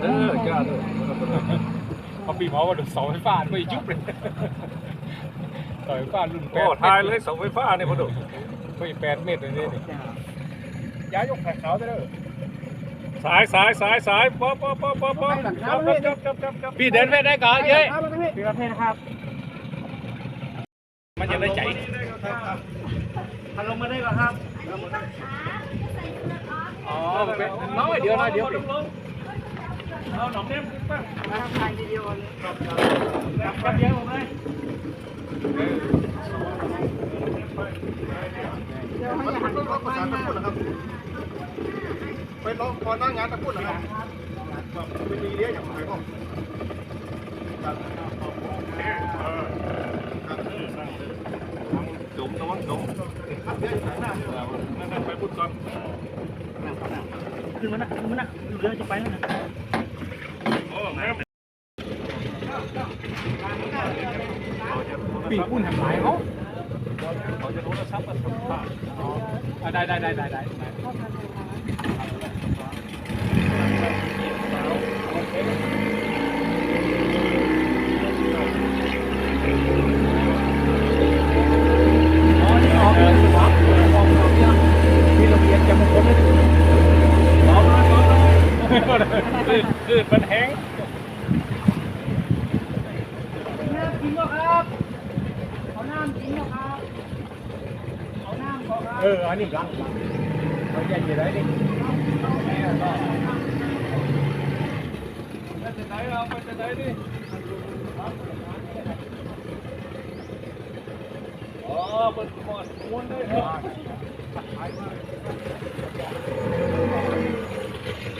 เด้อจ้าเด้อเอาปีหมอว่าเสาไฟฟ้าไม่ยุบเลยเสาไฟฟ้ารุ่นแปโอ้ดทายเลยเสาไฟฟ้านี่พ่อดูไม่แปดเมตรเลยนี่ย้ายยกแผ่นเขาไปเลยสายสายสายสายป๊อปป๊อปป๊อปป๊อปป๊อปจับจับจับจับจับพี่เดินไปได้ก่อนเย้ยพี่ประเภทนะครับมันจะได้ใจพันลงมาได้ก่อนครับ อ๋อน้อยเดียวน้อยเดียว เอาหนองเนี้ยป่ะมาทายทีเดียวเลยกับเดียวผมเลยเดี๋ยวให้หันกล้องมาหน้าไปลองพอนั่งานตะพุ่นะครับไปดีเลี้ยอย่างไรก็จุ่มระวังจุ่มนั่นไปพุ่นก่อนขึ้นมานะขึ้นมานะเรือจะไปแล้วนะ โอ้แม่ปีอุ่นทำลายเขาเขาจะรู้แล้วซับ มันสัมภาษณ์ได้ได้ได้ได้ได้อ๋อนี่ออกเลยครับออกออกเนี่ยมีระเบียบจะมงคลเลยคือมันแห้งน้ำกินก็ครับเอาน้ำกินก็ครับเอาน้ำก็ครับเอออันนี้รังเขาใหญ่ยี่ไรนี่ไปจะไหนเราไปจะไหนนี่อ๋อเปิดหมดม้วนเลย